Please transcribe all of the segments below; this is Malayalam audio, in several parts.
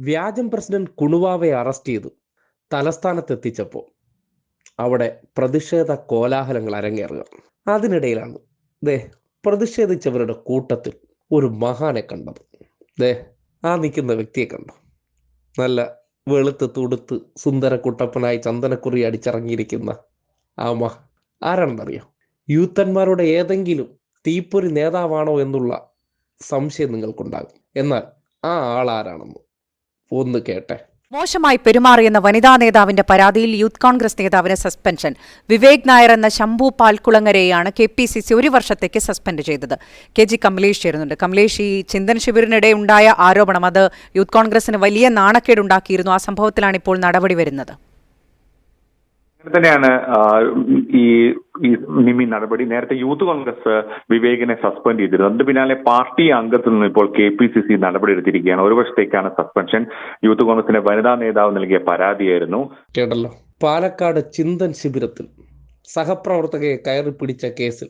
വ്യാജം പ്രസിഡന്റ് കുണുവാവയെ അറസ്റ്റ് ചെയ്തു. തലസ്ഥാനത്തെത്തിച്ചപ്പോൾ അവിടെ പ്രതിഷേധ കോലാഹലങ്ങൾ അരങ്ങേറുക. അതിനിടയിലാണ് ദേ പ്രതിഷേധിച്ചവരുടെ കൂട്ടത്തിൽ ഒരു മഹാനെ കണ്ടത്. ദേ ആ നിൽക്കുന്ന വ്യക്തിയെ കണ്ടു. നല്ല വെളുത്ത് തുടുത്ത് സുന്ദര കുട്ടപ്പനായി ചന്ദനക്കുറി അടിച്ചിറങ്ങിയിരിക്കുന്ന ആ മഹ ആരാണെന്നറിയോ? യൂത്തന്മാരുടെ ഏതെങ്കിലും തീപ്പൊരി നേതാവാണോ എന്നുള്ള സംശയം നിങ്ങൾക്കുണ്ടാകും. എന്നാൽ ആ ആൾ ആരാണെന്ന് ഒന്ന് കേട്ടെ. മോശമായി പെരുമാറിയെന്ന വനിതാ നേതാവിന്റെ പരാതിയിൽ യൂത്ത് കോൺഗ്രസ് നേതാവിന് സസ്പെൻഷൻ. വിവേക് നായർ എന്ന ശംഭു പാൽക്കുളങ്ങരെയാണ് കെ പി സി സി ഒരു വർഷത്തേക്ക് സസ്പെൻഡ് ചെയ്തത്. കെ ജി കമലേഷ് ചേരുന്നുണ്ട്. കമലേഷ് ഈ ചിന്തൻ ശിബിറിനിടെ ഉണ്ടായ ആരോപണം അത് യൂത്ത് കോൺഗ്രസിന് വലിയ നാണക്കേടുണ്ടാക്കിയിരുന്നു. ആ സംഭവത്തിലാണ് ഇപ്പോൾ നടപടി വരുന്നത്. തന്നെയാണ് ഈ ഈ നിമി നടപടി. നേരത്തെ യൂത്ത് കോൺഗ്രസ് വിവേകിനെ സസ്പെൻഡ് ചെയ്തിരുന്നു. അതിന് പിന്നാലെ പാർട്ടി അംഗത്തിൽ നിന്ന് ഇപ്പോൾ കെ പി സി സി നടപടി എടുത്തിരിക്കുകയാണ്. ഒരു വർഷത്തേക്കാണ് സസ്പെൻഷൻ. യൂത്ത് കോൺഗ്രസിന്റെ വനിതാ നേതാവ് നൽകിയ പരാതിയായിരുന്നു. കേട്ടല്ലോ. പാലക്കാട് ചിന്തൻ ശിബിരത്തിൽ സഹപ്രവർത്തകയെ കയറി പിടിച്ച കേസിൽ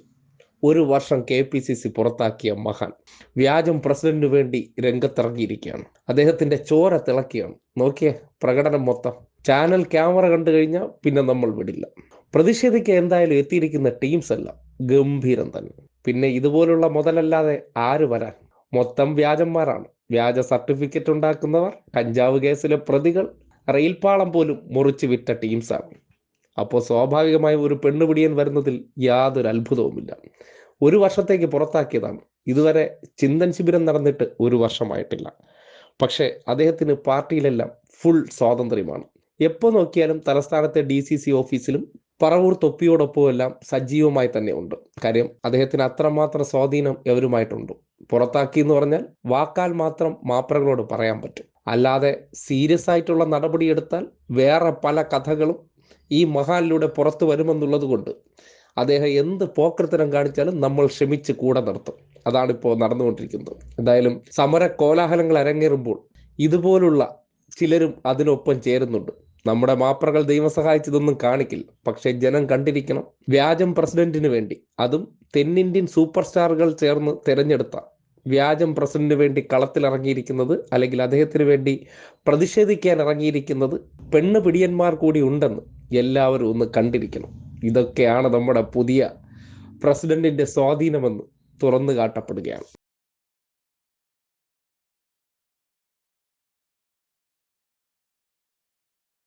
ഒരു വർഷം കെ പി സി സി പുറത്താക്കിയ മഹാൻ വ്യാജം പ്രസിഡന്റിനു വേണ്ടി രംഗത്തിറങ്ങിയിരിക്കുകയാണ്. അദ്ദേഹത്തിന്റെ ചോര തിളക്കിയാണ് നോക്കിയേ പ്രകടനം മൊത്തം. ചാനൽ ക്യാമറ കണ്ടു കഴിഞ്ഞാൽ പിന്നെ നമ്മൾ വിടില്ല. പ്രതിഷേധിക്കാൻ എന്തായാലും എത്തിയിരിക്കുന്ന ടീംസ് എല്ലാം ഗംഭീരം തന്നെ. പിന്നെ ഇതുപോലുള്ള മുതലല്ലാതെ ആര് വരാൻ? മൊത്തം വ്യാജന്മാരാണ്. വ്യാജ സർട്ടിഫിക്കറ്റ് ഉണ്ടാക്കുന്നവർ കഞ്ചാവ് കേസിലെ പ്രതികൾ റെയിൽപാളം പോലും മുറിച്ച് വിറ്റ ടീംസാണ് അപ്പോൾ സ്വാഭാവികമായും ഒരു പെണ്ണുപിടിയൻ വരുന്നതിൽ യാതൊരു അത്ഭുതവുമില്ല. ഒരു വർഷത്തേക്ക് പുറത്താക്കിയതാണ്. ഇതുവരെ ചിന്തൻ ശിബിരം നടന്നിട്ട് ഒരു വർഷമായിട്ടില്ല. പക്ഷേ അദ്ദേഹത്തിന് പാർട്ടിയിലെല്ലാം ഫുൾ സ്വാതന്ത്ര്യമാണ്. എപ്പോൾ നോക്കിയാലും തലസ്ഥാനത്തെ ഡി സി സി ഓഫീസിലും പറവൂർ തൊപ്പിയോടൊപ്പം എല്ലാം സജീവമായി തന്നെ ഉണ്ട്. കാര്യം അദ്ദേഹത്തിന് അത്രമാത്രം സ്വാധീനം എവരുമായിട്ടുണ്ട്. പുറത്താക്കി എന്ന് പറഞ്ഞാൽ വാക്കാൽ മാത്രം മാപ്രകളോട് പറയാൻ പറ്റും. അല്ലാതെ സീരിയസ് ആയിട്ടുള്ള നടപടി എടുത്താൽ വേറെ പല കഥകളും ഈ മഹാലിലൂടെ പുറത്തു വരുമെന്നുള്ളത് കൊണ്ട് അദ്ദേഹം എന്ത് പോക്കൃത്തരം കാണിച്ചാലും നമ്മൾ ക്ഷമിച്ച് കൂടെ നിർത്തും. അതാണിപ്പോൾ നടന്നുകൊണ്ടിരിക്കുന്നത്. എന്തായാലും സമര കോലാഹലങ്ങൾ അരങ്ങേറുമ്പോൾ ഇതുപോലുള്ള ചിലരും അതിനൊപ്പം ചേരുന്നുണ്ട്. നമ്മുടെ മാപ്രകൾ ദൈവം സഹായിച്ചതൊന്നും കാണിക്കില്ല. പക്ഷെ ജനം കണ്ടിരിക്കണം വ്യാജം പ്രസിഡന്റിന് വേണ്ടി. അതും തെന്നിന്ത്യൻ സൂപ്പർ സ്റ്റാറുകൾ ചേർന്ന് തിരഞ്ഞെടുത്ത വ്യാജം പ്രസിഡന്റിന് വേണ്ടി കളത്തിലിറങ്ങിയിരിക്കുന്നത് അല്ലെങ്കിൽ അദ്ദേഹത്തിന് വേണ്ടി പ്രതിഷേധിക്കാൻ ഇറങ്ങിയിരിക്കുന്നത് പെണ്ണ് പിടിയന്മാർ കൂടി ഉണ്ടെന്ന് എല്ലാവരും ഒന്ന് കണ്ടിരിക്കണം. ഇതൊക്കെയാണ് നമ്മുടെ പുതിയ പ്രസിഡന്റിന്റെ സ്വാധീനമെന്ന് തുറന്നു കാട്ടപ്പെടുകയാണ്.